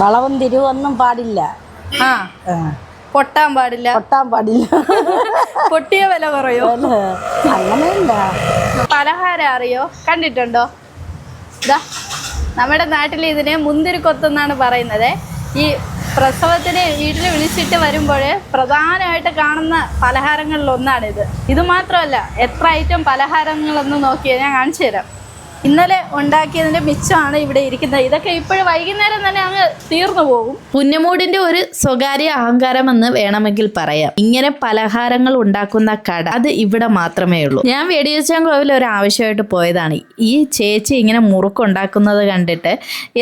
വളവും തിരിവൊന്നും പാടില്ല. ആ. പൊട്ടാൻ പാടില്ല. പൊട്ടാൻ പാടില്ല. പൊട്ടിയ വില കുറയോ? അങ്ങനെയല്ല. പലഹാരം അറിയോ? കണ്ടിട്ടുണ്ടോ? ഇതാ നമ്മുടെ നാട്ടിൽ ഇതിനെ മുന്തിരിക്കൊത്തെന്നാണ് പറയുന്നത്. ഈ പ്രസവത്തിന് വീട്ടിൽ വിളിച്ചിട്ട് വരുമ്പോൾ പ്രധാനമായിട്ട് കാണുന്ന പലഹാരങ്ങളിൽ ഒന്നാണിത്. ഇത് മാത്രമല്ല എത്ര ഐറ്റം പലഹാരങ്ങളൊന്നും നോക്കിയാൽ ഞാൻ കാണിച്ചു തരാം. ഇന്നലെ ഉണ്ടാക്കിയതിന്റെ മിച്ചമാണ് ഇവിടെ ഇരിക്കുന്നത്. ഇതൊക്കെ ഇപ്പോഴും വൈകുന്നേരം തന്നെ അങ്ങ് തീർന്നു പോകും. പുന്നമൂടിന്റെ ഒരു സ്വകാര്യ അഹങ്കാരമെന്ന് വേണമെങ്കിൽ പറയാം. ഇങ്ങനെ പലഹാരങ്ങൾ ഉണ്ടാക്കുന്ന കട അത് ഇവിടെ മാത്രമേ ഉള്ളൂ. ഞാൻ വെടിവെച്ചാൻ കോവിൽ ഒരു ആവശ്യമായിട്ട് പോയതാണ്. ഈ ചേച്ചി ഇങ്ങനെ മുറുക്കുണ്ടാക്കുന്നത് കണ്ടിട്ട്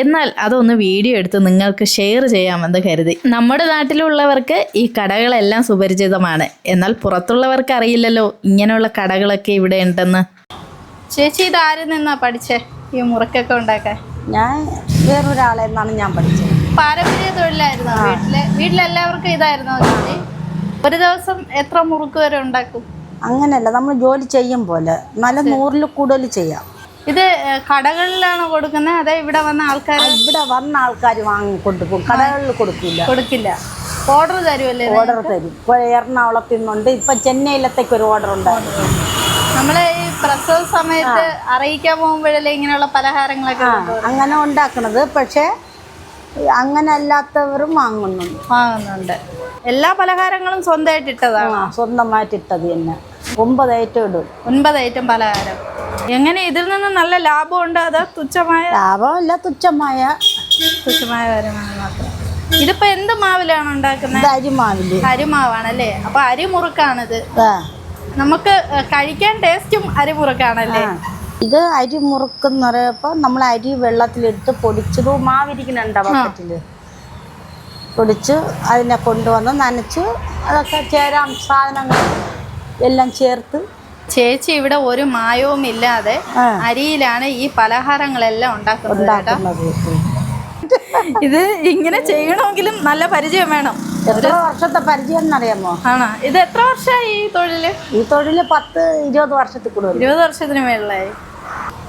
എന്നാൽ അതൊന്ന് വീഡിയോ എടുത്ത് നിങ്ങൾക്ക് ഷെയർ ചെയ്യാമെന്ന് കരുതി. നമ്മുടെ നാട്ടിലുള്ളവർക്ക് ഈ കടകളെല്ലാം സുപരിചിതമാണ്. എന്നാൽ പുറത്തുള്ളവർക്ക് അറിയില്ലല്ലോ ഇങ്ങനെയുള്ള കടകളൊക്കെ ഇവിടെ ഉണ്ടെന്ന്. ചേച്ചി ഇത് ആരിൽ നിന്നാ പഠിച്ചേ? ഈ മുറുക്കൊക്കെ ഉണ്ടാക്കാൻ? ഞാൻ വേറൊരാളെ നിന്നാണ് ഞാൻ പഠിച്ചത് പാരമ്പര്യ തൊഴിലായിരുന്നു? വീട്ടിലെ വീട്ടിലെല്ലാവർക്കും ഇതായിരുന്നോ ചേച്ചി ഒരു ദിവസം എത്ര മുറുക്ക് വരെ ഉണ്ടാക്കും? അങ്ങനെയല്ല നമ്മൾ ജോലി ചെയ്യും പോലെ. നല്ല നൂറിൽ കൂടുതൽ ചെയ്യാം. ഇത് കടകളിലാണോ കൊടുക്കുന്നത്? അതെ ഇവിടെ വന്ന ആൾക്കാർ ഇവിടെ വന്ന ആൾക്കാർ വാങ്ങി കൊടുക്കും. കടകളിൽ കൊടുക്കില്ല. കൊടുക്കില്ല. ഓർഡർ തരുമല്ലേ ഓർഡർ തരും. ഇപ്പോൾ എറണാകുളത്തിൽ നിന്നുണ്ട് ഇപ്പം ചെന്നൈയിലത്തേക്ക് ഒരു ഓർഡർ ഉണ്ട്. നമ്മളെ ഈ പ്രസവ സമയത്ത് അറിയിക്കാൻ പോകുമ്പോഴല്ലേ ഇങ്ങനെയുള്ള പലഹാരങ്ങളൊക്കെ? അങ്ങനെ ഉണ്ടാക്കണത്. പക്ഷേ അങ്ങനെ അല്ലാത്തവരും വാങ്ങുന്നുണ്ട്. വാങ്ങുന്നുണ്ട്. എല്ലാ പലഹാരങ്ങളും സ്വന്തമായിട്ട് ഇട്ടതാണ്. സ്വന്തമായിട്ട് ഇട്ടത് തന്നെ. ഒമ്പത് ഐറ്റം ഇടും. ഒൻപത് ഐറ്റം പലഹാരം. എങ്ങനെ ഇതിൽ നിന്ന് നല്ല ലാഭം ഉണ്ട്? അതോ തുച്ഛമായ? ലാഭമല്ല തുച്ഛമായ. തുച്ഛമായ വരുമാനം മാത്രം. ഇതിപ്പോ എന്ത് മാവിലാണ് ഉണ്ടാക്കുന്നത്? അരിമാവിൽ. അരിമാവാണല്ലേ? അപ്പൊ അരിമുറുക്കാണിത്. ആ. നമുക്ക് കഴിക്കാൻ ടേസ്റ്റും അരിമുറുക്കാണല്ലേ? മുറുക്കാണല്ലേ ഇത് അരി മുറുക്കെന്ന് പറയുമ്പോൾ നമ്മൾ അരി വെള്ളത്തിലിട്ട് പൊടിച്ചത് മാവിരിക്കുന്നുണ്ട് ബക്കറ്റിൽ പൊടിച്ച് അതിനെ കൊണ്ടുവന്ന് നനച്ച് അതൊക്കെ ചേരാം സാധനങ്ങൾ എല്ലാം ചേർത്ത്. ചേച്ചി ഇവിടെ ഒരു മായവും ഇല്ലാതെ അരിയിലാണ് ഈ പലഹാരങ്ങളെല്ലാം ഉണ്ടാക്കുന്നത്. ഇത് ഇങ്ങനെ ചെയ്യണമെങ്കിലും നല്ല പരിചയം വേണം. എത്ര വർഷത്തെ പരിചയം എന്നറിയാമോ ആണോ? ഇത് എത്ര വർഷമായി ഈ തൊഴിൽ? ഈ തൊഴിൽ പത്ത് ഇരുപത് വർഷത്തിൽ കൂടുതൽ. ഇരുപത് വർഷത്തിന് മേളിലായി.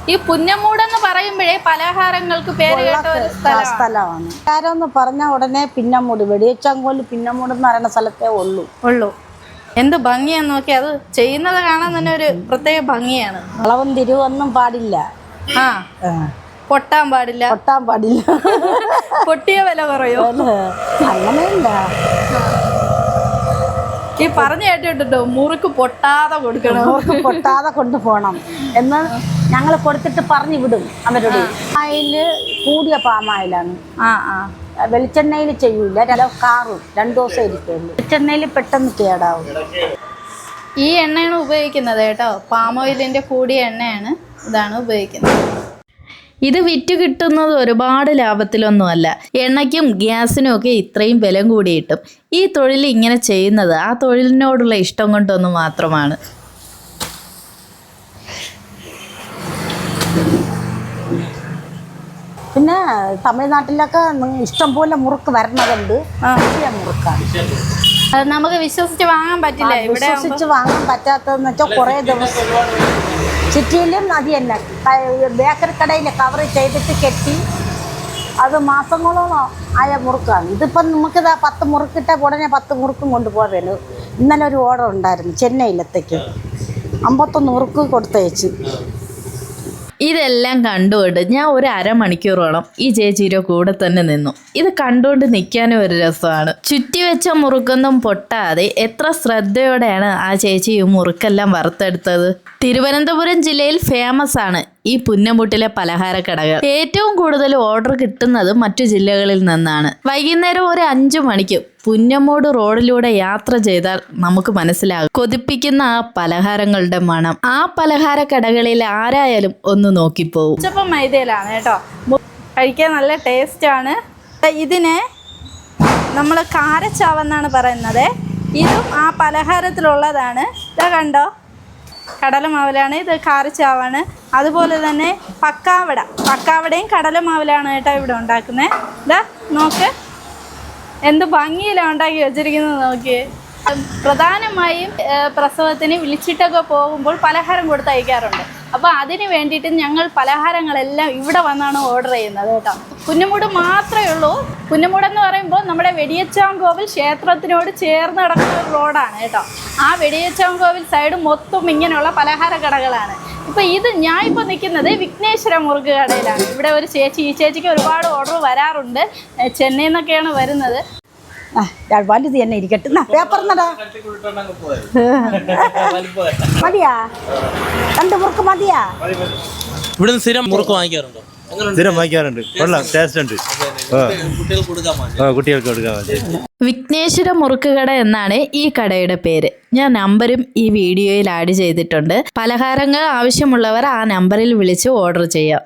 ഈ പുന്നമൂടെന്ന് പറയുമ്പോഴേ പലഹാരങ്ങൾക്ക് പേര് കേട്ട ഒരു സ്ഥലമാണ്. സ്ഥലമാണ്. പറഞ്ഞ ഉടനെ പിന്നമൂട് വെടിയച്ചങ്കോൽ പിന്നമൂട് എന്ന് പറയുന്ന സ്ഥലത്തേ ഉള്ളൂ. ഉള്ളൂ. എന്ത് ഭംഗിയാന്ന് നോക്കി അത് ചെയ്യുന്നത് കാണാൻ തന്നെ ഒരു പ്രത്യേക ഭംഗിയാണ്. അളവും തിരിവൊന്നും പാടില്ല. ആ. ആ. പൊട്ടാൻ പാടില്ല. പൊട്ടാൻ പാടില്ല. പൊട്ടിയ വില കുറയോ അങ്ങനെയില്ല ഈ പറഞ്ഞു കേട്ടിട്ടോ മുറുക്ക് പൊട്ടാതെ കൊടുക്കണം. മുറുക്ക് പൊട്ടാതെ കൊണ്ടുപോകണം എന്ന് ഞങ്ങൾ കൊടുത്തിട്ട് പറഞ്ഞു വിടും അവരോട്. പാമായിൽ കൂടിയ പാമായിലാണ്. ആ ആ. വെളിച്ചെണ്ണയിൽ ചെയ്യൂല. ചില കാറും രണ്ടു ദിവസം ഇരിക്കുള്ളൂ. വെളിച്ചെണ്ണയിൽ പെട്ടെന്ന് കേടാവും. ഈ എണ്ണയാണ് ഉപയോഗിക്കുന്നത് കേട്ടോ. പാം ഓയിലിന്റെ കൂടിയ എണ്ണയാണ് ഇതാണ് ഉപയോഗിക്കുന്നത്. ഇത് വിറ്റ് കിട്ടുന്നത് ഒരുപാട് ലാഭത്തിലൊന്നുമല്ല. എണ്ണയ്ക്കും ഗ്യാസിനും ഒക്കെ ഇത്രയും വില കൂടി കിട്ടും ഈ തൊഴിൽ ഇങ്ങനെ ചെയ്യുന്നത് ആ തൊഴിലിനോടുള്ള ഇഷ്ടം കൊണ്ടൊന്ന് മാത്രമാണ്. പിന്നെ തമിഴ്നാട്ടിലൊക്കെ ഇഷ്ടം പോലെ മുറുക്ക് വരണതുണ്ട്. മുറുക്കാണ്. നമുക്ക് വിശ്വസിച്ച് വാങ്ങാൻ പറ്റില്ല. ഇവിടെ വിശ്വസിച്ച് വാങ്ങാൻ പറ്റാത്തതെന്ന് വെച്ചാൽ കുറേ ദിവസം സിറ്റിയിലും അത് തന്നെ ബേക്കറി കടയിൽ കവർ ചെയ്തിട്ട് കെട്ടി അത് മാസങ്ങളോളം ആയ മുറുക്കാണ്. ഇതിപ്പം നമുക്കിതാ പത്ത് മുറുക്കിട്ട ഉടനെ പത്ത് മുറുക്കും കൊണ്ടുപോകാൻ ഇന്നലെ ഒരു ഓർഡർ ഉണ്ടായിരുന്നു ചെന്നൈയിലത്തേക്ക്. അമ്പത്തൊന്ന് മുറുക്ക് കൊടുത്തയച്ച്. ഇതെല്ലാം കണ്ടുകൊണ്ട് ഞാൻ ഒരു അരമണിക്കൂറോളം ഈ ചേച്ചിയുടെ കൂടെ തന്നെ നിന്നു. ഇത് കണ്ടുകൊണ്ട് നിൽക്കാനും ഒരു രസമാണ്. ചുറ്റി വെച്ച മുറുക്കൊന്നും പൊട്ടാതെ എത്ര ശ്രദ്ധയോടെയാണ് ആ ചേച്ചി ഈ മുറുക്കെല്ലാം വറുത്തെടുത്തത്. തിരുവനന്തപുരം ജില്ലയിൽ ഫേമസ് ആണ്. ഈ പുന്നമുട്ടിലെ പലഹാരക്കടകൾ. ഏറ്റവും കൂടുതൽ ഓർഡർ കിട്ടുന്നത് മറ്റു ജില്ലകളിൽ നിന്നാണ്. വൈകുന്നേരം ഒരു അഞ്ചു മണിക്ക് പുന്നമോട് റോഡിലൂടെ യാത്ര ചെയ്താൽ നമുക്ക് മനസ്സിലാകും. കൊതിപ്പിക്കുന്ന ആ പലഹാരങ്ങളുടെ മണം. ആ പലഹാര കടകളിൽ ആരായാലും ഒന്ന് നോക്കിപ്പോവും. ഉച്ചപ്പം മൈദയിലാണ് കേട്ടോ. കഴിക്കാൻ നല്ല ടേസ്റ്റ് ആണ്. ഇതിനെ നമ്മൾ കാരച്ചാവെന്നാണ് പറയുന്നത്. ഇതും ആ പലഹാരത്തിലുള്ളതാണ്. ഇതാ കണ്ടോ? കടലമാവിലാണ്. ഇത് കാരച്ചാവാണ് അതുപോലെ തന്നെ പക്കാവട. പക്കാവടയും കടലമാവിലാണ് കേട്ടോ ഇവിടെ ഉണ്ടാക്കുന്നത് ഇതാ നോക്ക്. എന്ത് ഭംഗിയിലാണ് ഉണ്ടാക്കി വെച്ചിരിക്കുന്നത് നോക്കിയേ പ്രധാനമായും പ്രസവത്തിന് വിളിച്ചിട്ടൊക്കെ പോകുമ്പോൾ പലഹാരം കൊടുത്ത് അയക്കാറുണ്ട് അപ്പോൾ അതിന് വേണ്ടിയിട്ട് ഞങ്ങൾ പലഹാരങ്ങളെല്ലാം ഇവിടെ വന്നാണ് ഓർഡർ ചെയ്യുന്നത് കേട്ടോ. കുഞ്ഞുമൂട് മാത്രമേ ഉള്ളൂ. കുഞ്ഞുമൂട് എന്ന് പറയുമ്പോൾ നമ്മുടെ വെടിയച്ചാങ്കോവിൽ ക്ഷേത്രത്തിനോട് ചേർന്ന് കിടക്കുന്ന ഒരു റോഡാണ് കേട്ടോ. ആ വെടിയച്ചാങ്കോവിൽ സൈഡ് മൊത്തം ഇങ്ങനെയുള്ള പലഹാര കടകളാണ്. ഇപ്പൊ ഇത് ഞാൻ ഇപ്പോൾ നിൽക്കുന്നത് വിഘ്നേശ്വര മുറുക്ക് കടയിലാണ്. ഇവിടെ ഒരു ചേച്ചി ഈ ചേച്ചിക്ക് ഒരുപാട് ഓർഡർ വരാറുണ്ട്. ചെന്നൈന്നൊക്കെയാണ് നിന്നൊക്കെയാണ് വരുന്നത്. വലുത് തന്നെ ഇരിക്കട്ടെ. എന്നാ പേപ്പർ എന്നടാ മതിയാ? രണ്ട് മുറുക്ക് മതിയാ? ഇവിടെ സ്ഥിരം മുറുക്ക് വാങ്ങിക്കാറുണ്ടോ? സ്ഥിരം കൊള്ളാം ടേസ്റ്റ് ഉണ്ട്. കുട്ടികൾക്ക് കൊടുക്കാൻ വിഘ്നേശ്വര മുറുക്കുകട എന്നാണ് ഈ കടയുടെ പേര്. ഞാൻ നമ്പരും ഈ വീഡിയോയിൽ ആഡ് ചെയ്തിട്ടുണ്ട്. പലഹാരങ്ങൾ ആവശ്യമുള്ളവർ ആ നമ്പറിൽ വിളിച്ച് ഓർഡർ ചെയ്യാം.